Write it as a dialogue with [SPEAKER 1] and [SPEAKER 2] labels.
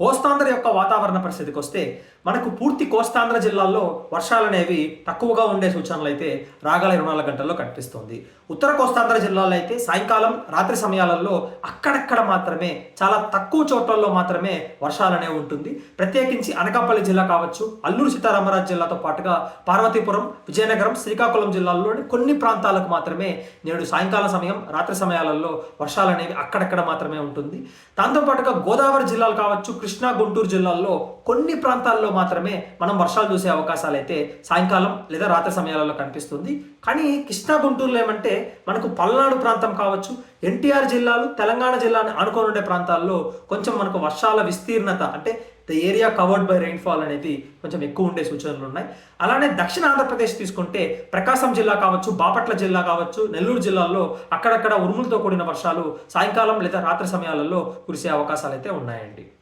[SPEAKER 1] కోస్తాంధ్ర యొక్క వాతావరణ పరిస్థితికి వస్తే మనకు పూర్తి కోస్తాంధ్ర జిల్లాల్లో వర్షాలు అనేవి తక్కువగా ఉండే సూచనలు అయితే రాగల ఇరవై నాలుగు గంటల్లో కనిపిస్తుంది. ఉత్తర కోస్తాంధ్ర జిల్లాలో అయితే సాయంకాలం రాత్రి సమయాలలో అక్కడక్కడ మాత్రమే చాలా తక్కువ చోట్లలో మాత్రమే వర్షాలు అనేవి ఉంటుంది. ప్రత్యేకించి అనకాపల్లి జిల్లా కావచ్చు అల్లూరు సీతారామరాజు జిల్లాతో పాటుగా పార్వతీపురం విజయనగరం శ్రీకాకుళం జిల్లాల్లోని కొన్ని ప్రాంతాలకు మాత్రమే నేడు సాయంకాల సమయం రాత్రి సమయాలలో వర్షాలు అనేవి అక్కడక్కడ మాత్రమే ఉంటుంది. దాంతోపాటుగా గోదావరి జిల్లాలు కావచ్చు కృష్ణా గుంటూరు జిల్లాల్లో కొన్ని ప్రాంతాల్లో మాత్రమే మనం వర్షాలు చూసే అవకాశాలు అయితే సాయంకాలం లేదా రాత్రి సమయాలలో కనిపిస్తుంది. కానీ కృష్ణా గుంటూరులో ఏమంటే మనకు పల్నాడు ప్రాంతం కావచ్చు ఎన్టీఆర్ జిల్లాలు తెలంగాణ జిల్లాని ఆనుకొని ఉండే ప్రాంతాల్లో కొంచెం మనకు వర్షాల విస్తీర్ణత అంటే the area covered by rainfall అనేది కొంచెం ఎక్కువ ఉండే సూచనలు ఉన్నాయి. అలానే దక్షిణ ఆంధ్రప్రదేశ్ తీసుకుంటే ప్రకాశం జిల్లా కావచ్చు బాపట్ల జిల్లా కావచ్చు నెల్లూరు జిల్లాల్లో అక్కడక్కడ ఉరుములతో కూడిన వర్షాలు సాయంకాలం లేదా రాత్రి సమయాలలో కురిసే అవకాశాలు అయితే ఉన్నాయండి.